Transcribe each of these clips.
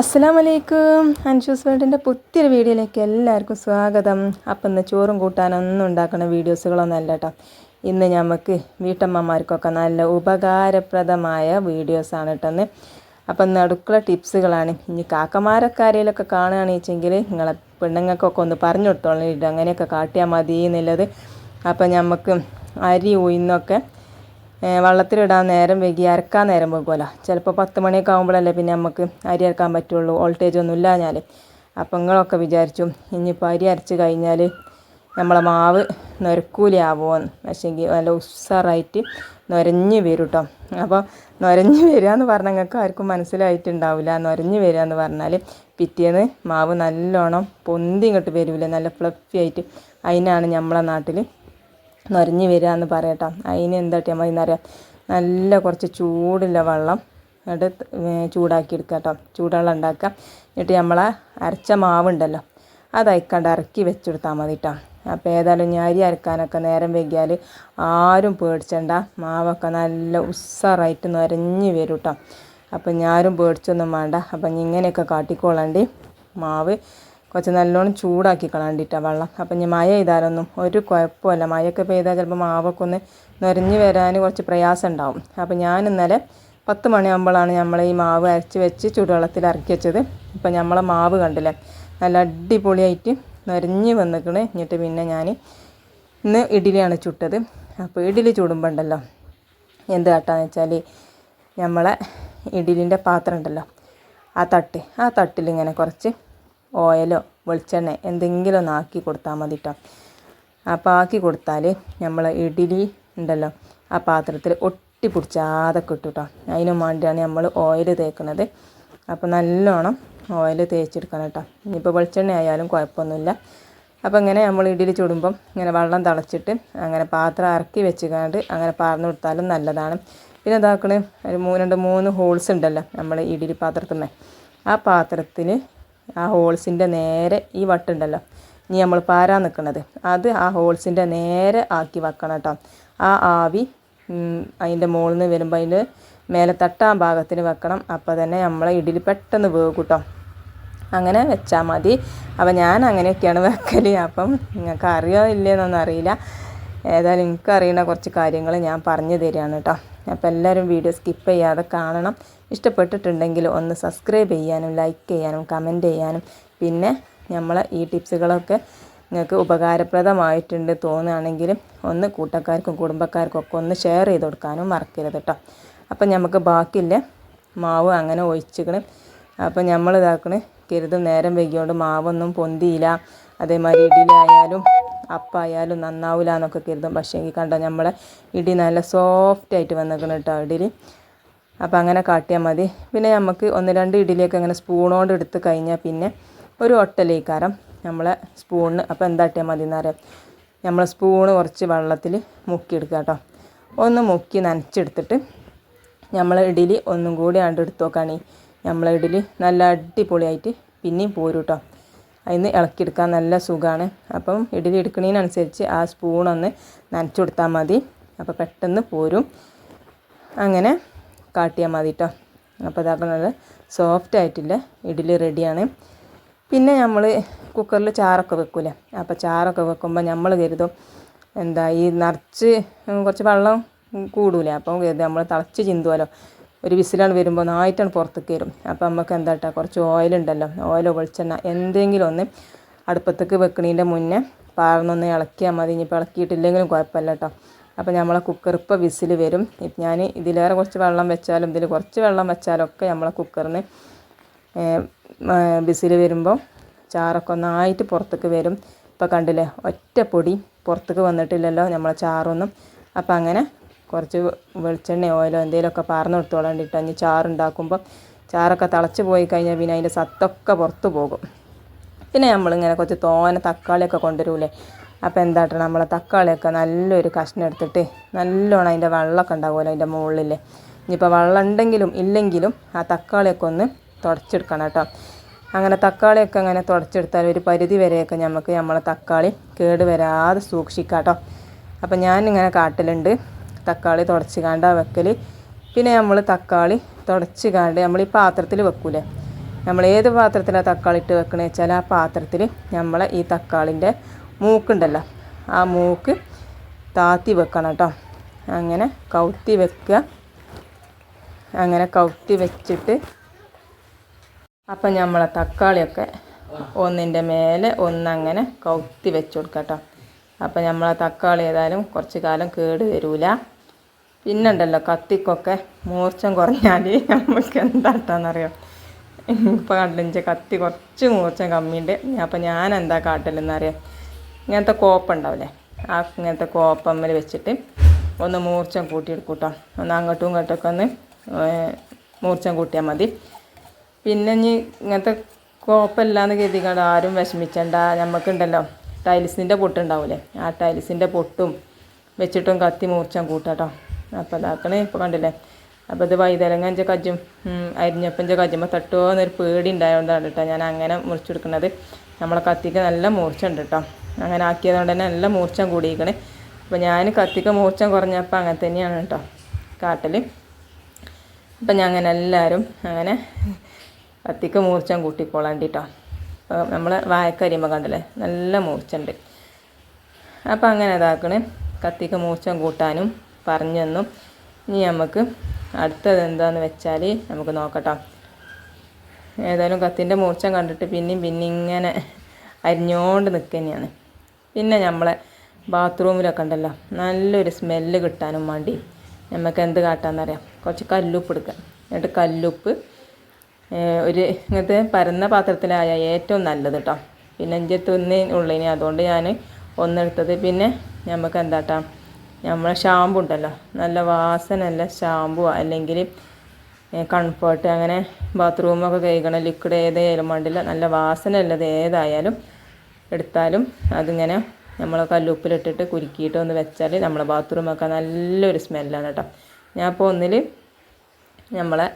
അസ്സലാം വലൈക്കും അൻഷൂസ് വേൾഡിന്റെ പുത്തിരി വീഡിയോയിലേക്ക് എല്ലാവർക്കും സ്വാഗതം. അപ്പം ഇന്ന് ചോറും കൂട്ടാനൊന്നും ഉണ്ടാക്കുന്ന വീഡിയോസുകളൊന്നും അല്ല കേട്ടോ ഇന്ന് നമുക്ക് വീട്ടമ്മമാർക്കൊക്കെ നല്ല ഉപകാരപ്രദമായ വീഡിയോസാണ് കേട്ടോ ഒന്ന് അപ്പം ഇന്ന് അടുക്കള ടിപ്സുകളാണ്. ഇനി കാക്കമാരൊക്കെ ആരെങ്കിലുമൊക്കെ കാണുകയാണെന്ന് വെച്ചെങ്കിൽ നിങ്ങളെ പെണ്ണുങ്ങൾക്കൊക്കെ ഒന്ന് പറഞ്ഞു കൊടുത്തോളൂ. അങ്ങനെയൊക്കെ കാട്ടിയാൽ മതി എന്നുള്ളത് അപ്പം നമുക്ക് അരി ഉഴുന്നൊക്കെ വെള്ളത്തിലിടാൻ നേരം വൈകി അരക്കാൻ നേരം വെക്കുമല്ലോ ചിലപ്പോൾ പത്ത് മണിയൊക്കെ ആകുമ്പോഴല്ലേ പിന്നെ നമുക്ക് അരി അരക്കാൻ പറ്റുള്ളൂ. വോൾട്ടേജ് ഒന്നും ഇല്ല ഞാൻ അപ്പം നിങ്ങളൊക്കെ വിചാരിച്ചു ഇനിയിപ്പോൾ അരി അരച്ച് കഴിഞ്ഞാൽ നമ്മളെ മാവ് നൊരക്കൂലിയാവുമോന്ന് പക്ഷേങ്കിൽ നല്ല ഉഷാറായിട്ട് നൊരഞ്ഞ് വരും കേട്ടോ അപ്പോൾ നൊരഞ്ഞ് വരിക എന്ന് പറഞ്ഞാൽ നിങ്ങൾക്ക് ആർക്കും മനസ്സിലായിട്ടുണ്ടാവില്ല നൊരഞ്ഞ് വരിക എന്ന് പറഞ്ഞാൽ പിറ്റേന്ന് മാവ് നല്ലോണം പൊന്തി ഇങ്ങോട്ട് വരില്ല നല്ല ഫ്ലഫി ആയിട്ട്. അതിനാണ് നമ്മളെ നാട്ടിൽ നൊരഞ്ഞ് വരിക എന്ന് പറയട്ടോ. അതിന് എന്താ മതി എന്നറിയാം നല്ല കുറച്ച് ചൂടുള്ള വെള്ളം എന്നിട്ട് ചൂടാക്കി എടുക്കുക കേട്ടോ ചൂടുവെള്ളം ഉണ്ടാക്കുക എന്നിട്ട് നമ്മളെ അരച്ച മാവുണ്ടല്ലോ അത് അയക്കാണ്ട് ഇറക്കി വെച്ചെടുത്താൽ മതി കേട്ടോ അപ്പോൾ ഏതായാലും ഞാൻ അരി അരക്കാനൊക്കെ നേരം വൈകിയാൽ ആരും പേടിച്ചണ്ട. മാവൊക്കെ നല്ല ഉസ്സാറായിട്ട് നൊരഞ്ഞ് വരും കേട്ടോ അപ്പം ഞാനും പേടിച്ചൊന്നും വേണ്ട. അപ്പം ഇങ്ങനെയൊക്കെ കാട്ടിക്കോളണ്ടി. മാവ് കുറച്ച് നല്ലോണം ചൂടാക്കി കളണ്ടിട്ടാണ് വെള്ളം. അപ്പം ഇനി മഴ പെയ്താലൊന്നും ഒരു കുഴപ്പമില്ല മഴയൊക്കെ പെയ്താൽ ചിലപ്പോൾ മാവൊക്കെ ഒന്ന് നിറഞ്ഞു വരാൻ കുറച്ച് പ്രയാസം ഉണ്ടാവും. അപ്പം ഞാൻ ഇന്നലെ പത്ത് മണിയാകുമ്പോഴാണ് നമ്മൾ ഈ മാവ് അരച്ച് വെച്ച് ചൂടുവെള്ളത്തിൽ ഇറക്കി വെച്ചത്. ഇപ്പം നമ്മളെ മാവ് കണ്ടില്ലേ? നല്ല അടിപൊളിയായിട്ട് നിറഞ്ഞ് വന്നിക്കണ്. എന്നിട്ട് പിന്നെ ഞാൻ ഇന്ന് ഇഡ്ഡലിയാണ് ചുട്ടത്. അപ്പോൾ ഇഡ്ഡലി ചൂടുമ്പോൾ ഉണ്ടല്ലോ? എന്ത് കാട്ടാന്ന് വെച്ചാൽ നമ്മളെ ഇഡ്ഡലിന്റെ പാത്രം ഉണ്ടല്ലോ? ആ തട്ട്. ആ തട്ടിൽ ഇങ്ങനെ കുറച്ച് ഓയിലോ വെളിച്ചെണ്ണ എന്തെങ്കിലും ഒന്ന് ആക്കി കൊടുത്താൽ മതി കേട്ടോ അപ്പോൾ ആക്കി കൊടുത്താൽ നമ്മൾ ഇഡ്ഡലി ഉണ്ടല്ലോ ആ പാത്രത്തിൽ ഒട്ടി പിടിച്ചാതെ കിട്ടും കേട്ടോ അതിന് വേണ്ടിയാണ് നമ്മൾ ഓയിൽ തേക്കുന്നത്. അപ്പോൾ നല്ലോണം ഓയിൽ തേച്ചെടുക്കണം കേട്ടോ. ഇനിയിപ്പോൾ വെളിച്ചെണ്ണ ആയാലും കുഴപ്പമൊന്നുമില്ല. അപ്പോൾ ഇങ്ങനെ നമ്മൾ ഇഡ്ഡലി ചുടുമ്പം ഇങ്ങനെ വെള്ളം തിളച്ചിട്ട് അങ്ങനെ പാത്രം ഇറക്കി വെച്ചുകൊണ്ട് അങ്ങനെ പാർന്നു കൊടുത്താലും നല്ലതാണ്. പിന്നെ ഇതാക്കണ ഒരു മൂന്ന് രണ്ട് മൂന്ന് ഹോൾസ് ഉണ്ടല്ലോ നമ്മൾ ഇഡ്ഡലി പാത്രത്തിൽ ആ പാത്രത്തിൽ ആ ഹോൾസിന്റെ നേരെ ഈ വട്ടുണ്ടല്ലോ. ഇനി നമ്മൾ പാരാൻ നിൽക്കുന്നത് അത് ആ ഹോൾസിന്റെ നേരെ ആക്കി വെക്കണം കേട്ടോ. ആ ആവി അതിന്റെ മുകളിൽ നിന്ന് വരുമ്പോൾ അതിന്റെ മേലെ തട്ടാൻ ഭാഗത്തിന് വെക്കണം. അപ്പോൾ തന്നെ നമ്മളെ ഇടിയിൽ പെട്ടെന്ന് വേഗം കേട്ടോ. അങ്ങനെ വെച്ചാൽ മതി. അപ്പോൾ ഞാൻ അങ്ങനെയൊക്കെയാണ് വെക്കൽ അപ്പം നിങ്ങൾക്ക് അറിയോ ഇല്ലയെന്നൊന്നും അറിയില്ല. ഏതായാലും എനിക്ക് അറിയുന്ന കുറച്ച് കാര്യങ്ങൾ ഞാൻ പറഞ്ഞു തരികയാണ് കേട്ടോ. അപ്പോൾ എല്ലാവരും വീഡിയോ സ്കിപ്പ് ചെയ്യാതെ കാണണം. ഇഷ്ടപ്പെട്ടിട്ടുണ്ടെങ്കിൽ ഒന്ന് സബ്സ്ക്രൈബ് ചെയ്യാനും ലൈക്ക് ചെയ്യാനും കമന്റ് ചെയ്യാനും പിന്നെ നമ്മൾ ഈ ടിപ്സുകളൊക്കെ നിങ്ങൾക്ക് ഉപകാരപ്രദമായിട്ടുണ്ട് തോന്നുകയാണെങ്കിൽ ഒന്ന് കൂട്ടക്കാർക്കും കുടുംബക്കാർക്കും ഒക്കെ ഒന്ന് ഷെയർ ചെയ്ത് കൊടുക്കാനും മറക്കരുത് കേട്ടോ അപ്പം നമുക്ക് ബാക്കിയില്ല. മാവ് അങ്ങനെ ഒഴിച്ചിക്കണ്. അപ്പം നമ്മൾ ഇതാക്കണ്. കരുതും നേരം വൈകിയോണ്ട് മാവൊന്നും പൊന്തിയില്ല. അതേമാതിരി ഇടിയിലായാലും അപ്പായാലും നന്നാവില്ല എന്നൊക്കെ കരുതും. പക്ഷേ കണ്ടോ നമ്മളെ ഇടി നല്ല സോഫ്റ്റ് ആയിട്ട് വന്നിരിക്കണം കേട്ടോ ഇഡലി അപ്പോൾ അങ്ങനെ കാട്ടിയാൽ മതി. പിന്നെ നമുക്ക് ഒന്ന് രണ്ട് ഇഡ്ഡലിയൊക്കെ അങ്ങനെ സ്പൂണോണ്ട് എടുത്ത് കഴിഞ്ഞാൽ പിന്നെ ഒരു ഒട്ടലേക്കാരം നമ്മളെ സ്പൂണിന്. അപ്പോൾ എന്താട്ടിയാൽ മതി എന്നറിയാം നമ്മൾ സ്പൂണ് കുറച്ച് വെള്ളത്തിൽ മുക്കിയെടുക്കുക കേട്ടോ. ഒന്ന് മുക്കി നനച്ചെടുത്തിട്ട് നമ്മൾ ഇഡലി ഒന്നും കൂടി ആണ്ട് എടുത്ത് നോക്കുകയാണ് നമ്മളെ ഇഡലി നല്ല അടിപൊളിയായിട്ട് പിന്നെയും പോരും കേട്ടോ. അതിന് ഇളക്കിയെടുക്കാൻ നല്ല സുഖമാണ് അപ്പം ഇഡലി എടുക്കുന്നതിനനുസരിച്ച് ആ സ്പൂണൊന്ന് നനച്ചു കൊടുത്താൽ മതി. അപ്പോൾ പെട്ടെന്ന് പോരും. അങ്ങനെ കാട്ടിയാൽ മതി കേട്ടോ അപ്പോൾ ഇതാക്കാൻ നല്ല സോഫ്റ്റ് ആയിട്ടില്ല? ഇഡ്ഡലി റെഡിയാണ് പിന്നെ നമ്മൾ കുക്കറിൽ ചാറൊക്കെ വെക്കൂലേ? അപ്പോൾ ചാറൊക്കെ വെക്കുമ്പോൾ നമ്മൾ കരുതും എന്താ ഈ നിറച്ച് കുറച്ച് വെള്ളം കൂടൂലേ? അപ്പം കരുതും നമ്മൾ തിളച്ച് ചിന്തുമല്ലോ ഒരു വിസിലാണ് വരുമ്പോൾ നായിട്ടാണ് പുറത്തേക്ക് വരും. അപ്പോൾ നമുക്ക് എന്താ കേട്ടോ കുറച്ച് ഓയിലുണ്ടല്ലോ ഓയിലോ വെളിച്ചെണ്ണ എന്തെങ്കിലും ഒന്ന് അടുപ്പത്തേക്ക് വെക്കണതിന്റെ മുന്നേ പാർന്നൊന്ന് ഇളക്കിയാൽ മതി. ഇനിയിപ്പോൾ ഇളക്കിയിട്ടില്ലെങ്കിലും കുഴപ്പമില്ല കേട്ടോ അപ്പോൾ നമ്മളെ കുക്കർ ഇപ്പോൾ വിസിൽ വരും. ഞാൻ ഇതിലേറെ കുറച്ച് വെള്ളം വെച്ചാലും ഇതിൽ കുറച്ച് വെള്ളം വെച്ചാലൊക്കെ നമ്മളെ കുക്കറിന് വിസിൽ വരുമ്പോൾ ചാറൊക്കെ ഒന്നായിട്ട് പുറത്തേക്ക് വരും. ഇപ്പോൾ കണ്ടില്ലേ ഒറ്റ പൊടി പുറത്തേക്ക് വന്നിട്ടില്ലല്ലോ നമ്മളെ ചാറൊന്നും. അപ്പോൾ അങ്ങനെ കുറച്ച് വെളിച്ചെണ്ണ ഓയിലോ എന്തെങ്കിലുമൊക്കെ പാർന്ന് കൊടുത്തോളാൻ വേണ്ടിയിട്ട് അതിന് ചാറുണ്ടാക്കുമ്പോൾ ചാറൊക്കെ തിളച്ച് പോയി കഴിഞ്ഞാൽ പിന്നെ അതിന്റെ സത്തൊക്കെ പുറത്ത് പോകും. പിന്നെ നമ്മളിങ്ങനെ കുറച്ച് തോന തക്കാളിയൊക്കെ കൊണ്ടുവരൂലേ? അപ്പോൾ എന്താട്ടോ നമ്മളെ തക്കാളിയൊക്കെ നല്ലൊരു കഷ്ണം എടുത്തിട്ട് നല്ലോണം അതിന്റെ വെള്ളമൊക്കെ ഉണ്ടാവുമല്ലോ അതിന്റെ മുകളിൽ ഇനിയിപ്പോൾ വെള്ളം ഉണ്ടെങ്കിലും ഇല്ലെങ്കിലും ആ തക്കാളിയൊക്കെ ഒന്ന് തുടച്ചെടുക്കണം കേട്ടോ. അങ്ങനെ തക്കാളിയൊക്കെ അങ്ങനെ തുടച്ചെടുത്താൽ ഒരു പരിധി വരെയൊക്കെ നമുക്ക് നമ്മളെ തക്കാളി കേട് വരാതെ സൂക്ഷിക്കാം കേട്ടോ. അപ്പം ഞാനിങ്ങനെ കാട്ടിലുണ്ട്. തക്കാളി തുടച്ച് കാണ്ട വെക്കൽ പിന്നെ നമ്മൾ തക്കാളി തുടച്ച് കാണ്ട് നമ്മൾ ഈ പാത്രത്തിൽ വെക്കൂലേ? നമ്മൾ ഏത് പാത്രത്തിലാണ് തക്കാളി ഇട്ട് വെക്കണമെന്ന് വെച്ചാൽ ആ പാത്രത്തിൽ നമ്മളെ ഈ തക്കാളിന്റെ മൂക്കുണ്ടല്ലോ. ആ മൂക്ക് താത്തി വെക്കണം കേട്ടോ. അങ്ങനെ കൗത്തി വെക്കുക. അങ്ങനെ കൗത്തി വെച്ചിട്ട് അപ്പം നമ്മളെ തക്കാളിയൊക്കെ ഒന്നിന്റെ മേലെ ഒന്നങ്ങനെ കൗത്തി വെച്ച് കൊടുക്കുക കേട്ടോ. അപ്പം നമ്മളെ തക്കാളി ഏതായാലും കുറച്ച് കാലം കേട് വരില്ല പിന്നെ ഉണ്ടല്ലോ കത്തിക്കൊക്കെ മൂർച്ചം കുറഞ്ഞാൽ നമുക്ക് എന്താട്ടാന്നറിയാം ഇപ്പോൾ കണ്ടില്ല കത്തി കുറച്ച് മൂർച്ചം കമ്മിയുണ്ട്. അപ്പം ഞാൻ എന്താ കാട്ടലെന്നറിയാം ഇങ്ങനത്തെ കോപ്പ ഉണ്ടാവില്ലേ ആ ഇങ്ങനത്തെ കോപ്പമ്മൽ വെച്ചിട്ട് ഒന്ന് മൂർച്ചം കൂട്ടിയെടുക്കൂട്ടോ. ഒന്ന് അങ്ങോട്ടും ഇങ്ങോട്ടൊക്കെ ഒന്ന് മൂർച്ചം കൂട്ടിയാൽ മതി. പിന്നെ ഇനി ഇങ്ങനത്തെ കോപ്പല്ലാന്ന് കരുതിക്കാണ്ട് ആരും വിഷമിച്ചണ്ട. നമുക്കുണ്ടല്ലോ ടൈൽസിന്റെ പൊട്ടുണ്ടാവില്ലേ ആ ടൈൽസിന്റെ പൊട്ടും വെച്ചിട്ടും കത്തി മൂർച്ചം കൂട്ടാട്ടോ. അപ്പോൾ അതാക്കണേ ഇപ്പോൾ കണ്ടില്ലേ? അപ്പോൾ ഇത് വൈതലങ്ങഞ്ച കജ്ജും അരിഞ്ഞപ്പന്റെ കജ്ജുമ്പോൾ തട്ടുമോ എന്നൊരു പേടി ഉണ്ടായതുകൊണ്ടാണ് കേട്ടോ ഞാൻ അങ്ങനെ മുറിച്ചെടുക്കുന്നത് നമ്മളെ കത്തിക്ക് നല്ല മൂർച്ച ഉണ്ട് കേട്ടോ. അങ്ങനെ ആക്കിയതുകൊണ്ട് തന്നെ നല്ല മൂർച്ചം കൂടിയിരിക്കണേ. അപ്പോൾ ഞാൻ കത്തിക്ക് മൂർച്ചം കുറഞ്ഞപ്പോൾ അങ്ങനെ തന്നെയാണ് കേട്ടോ കാട്ടൽ അപ്പം ഞാൻ അങ്ങനെ എല്ലാവരും അങ്ങനെ കത്തിക്ക് മൂർച്ചം കൂട്ടിക്കോളാണ്ടിട്ടോ. നമ്മൾ വായക്കരിയുമ്പോൾ കണ്ടല്ലേ? നല്ല മൂർച്ചുണ്ട് അപ്പം അങ്ങനെ ഇതാക്കണ്. കത്തിക്ക് മൂർച്ചം കൂട്ടാനും പറഞ്ഞെന്നും ഇനി നമുക്ക് അടുത്തത് എന്താന്ന് വെച്ചാൽ നമുക്ക് നോക്കട്ടോ. ഏതായാലും കത്തിന്റെ മൂർച്ചം കണ്ടിട്ട് പിന്നെയും പിന്നെ ഇങ്ങനെ അരിഞ്ഞോണ്ട് നിൽക്കുന്നതാണ് പിന്നെ നമ്മളെ ബാത്റൂമിലൊക്കെ ഉണ്ടല്ലോ നല്ലൊരു സ്മെല്ല് കിട്ടാനും വേണ്ടി നമുക്ക് എന്ത് കാട്ടാന്നറിയാം? കുറച്ച് കല്ലുപ്പ് എടുക്കാം എന്നിട്ട് കല്ലുപ്പ് ഒരു ഇങ്ങനത്തെ പരന്ന പാത്രത്തിലായ ഏറ്റവും നല്ലത് കേട്ടോ പിന്നെ അഞ്ചത്ത് ഒന്നേ ഉള്ളിനി അതുകൊണ്ട് ഞാൻ ഒന്നെടുത്തത്. പിന്നെ നമുക്ക് എന്താട്ടാ? നമ്മളെ ഷാമ്പു ഉണ്ടല്ലോ നല്ല വാസനല്ല ഷാമ്പു അല്ലെങ്കിൽ കംഫേർട്ട് അങ്ങനെ ബാത്റൂമൊക്കെ കഴുകണ ലിക്വിഡ് ഏതായാലും വേണ്ടില്ല നല്ല വാസന ഉള്ളത് ഏതായാലും എടുത്താലും അതിങ്ങനെ നമ്മൾ കല്ലുപ്പിലിട്ടിട്ട് കുരുക്കിയിട്ട് ഒന്ന് വെച്ചാൽ നമ്മളെ ബാത്റൂമൊക്കെ നല്ലൊരു സ്മെല്ലാണ് കേട്ടോ ഞാൻ ഇപ്പോൾ ഒന്നിൽ നമ്മളെ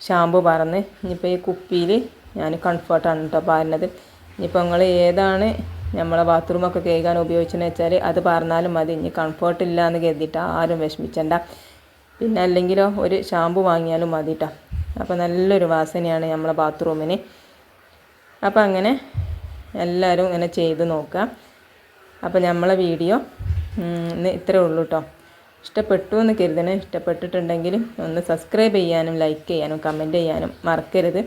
ഷാമ്പു പറന്ന് ഇനിയിപ്പോൾ ഈ കുപ്പിയിൽ ഞാൻ കംഫർട്ടാണ് കേട്ടോ പാരുന്നത് ഇനിയിപ്പോൾ നിങ്ങൾ ഏതാണ് നമ്മളെ ബാത്റൂമൊക്കെ കഴുകാൻ ഉപയോഗിച്ചെന്ന് വെച്ചാൽ അത് പറഞ്ഞാലും മതി. ഇനി കംഫർട്ട് ഇല്ല എന്ന് കരുതിയിട്ട് ആരും വിഷമിച്ചണ്ട. പിന്നെ അല്ലെങ്കിലോ ഒരു ഷാമ്പു വാങ്ങിയാലും മതി കേട്ടോ അപ്പോൾ നല്ലൊരു വാസനയാണ് നമ്മളെ ബാത്റൂമിന് അപ്പോൾ അങ്ങനെ എല്ലാവരും ഇങ്ങനെ ചെയ്ത് നോക്കുക. അപ്പോൾ നമ്മളെ വീഡിയോ ഇന്ന് ഇത്രേ ഉള്ളൂ കേട്ടോ. ഇഷ്ടപ്പെട്ടു എന്ന് കരുതണേ. ഇഷ്ടപ്പെട്ടിട്ടുണ്ടെങ്കിൽ ഒന്ന് സബ്സ്ക്രൈബ് ചെയ്യാനും ലൈക്ക് ചെയ്യാനും കമന്റ് ചെയ്യാനും മറക്കരുത്.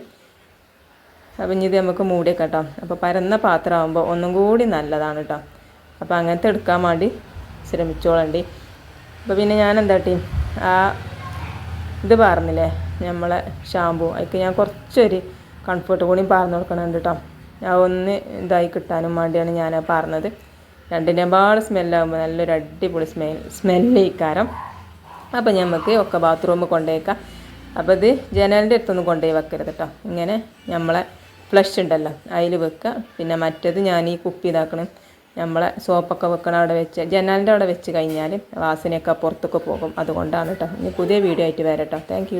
അപ്പം ഇനി ഇത് നമുക്ക് മൂടി കേട്ടോ. അപ്പോൾ പരന്ന പാത്രമാകുമ്പോൾ ഒന്നും കൂടി നല്ലതാണ് കേട്ടോ. അപ്പോൾ അങ്ങനത്തെ എടുക്കാൻ വേണ്ടി ശ്രമിച്ചോളണ്ടി. അപ്പോൾ പിന്നെ ഞാൻ എന്താട്ടി ആ ഇത് പറഞ്ഞില്ലേ നമ്മളെ ഷാമ്പു അതിക്ക് ഞാൻ കുറച്ചൊരു കംഫർട്ട് കൂടി പറഞ്ഞു കൊടുക്കണുണ്ട് കേട്ടോ. ഒന്ന് ഇതായി കിട്ടാനും വേണ്ടിയാണ് ഞാൻ പറഞ്ഞത് രണ്ടിന്റെ പാട് സ്മെല്ലാകുമ്പോൾ നല്ലൊരു അടിപൊളി സ്മെൽ സ്മെല്ല് ഇക്കാരം അപ്പോൾ നമുക്ക് ഒക്കെ ബാത്റൂമിൽ കൊണ്ടുപോയേക്കാം അപ്പോൾ ഇത് ജനലിന്റെ അടുത്തൊന്നും കൊണ്ടുപോയി വെക്കരുത് കേട്ടോ ഇങ്ങനെ നമ്മളെ ഫ്ലഷ് ഉണ്ടല്ലോ അതിൽ വെക്കുക പിന്നെ മറ്റേത് ഞാൻ ഈ കുപ്പി ഇതാക്കണം. നമ്മളെ സോപ്പൊക്കെ വെക്കണം അവിടെ വെച്ച് ജനലിന്റെ അവിടെ വെച്ച് കഴിഞ്ഞാൽ വാസനയൊക്കെ പുറത്തൊക്കെ പോകും. അതുകൊണ്ടാണ് കേട്ടോ ഇനി പുതിയ വീഡിയോ ആയിട്ട് വരാം കേട്ടോ താങ്ക്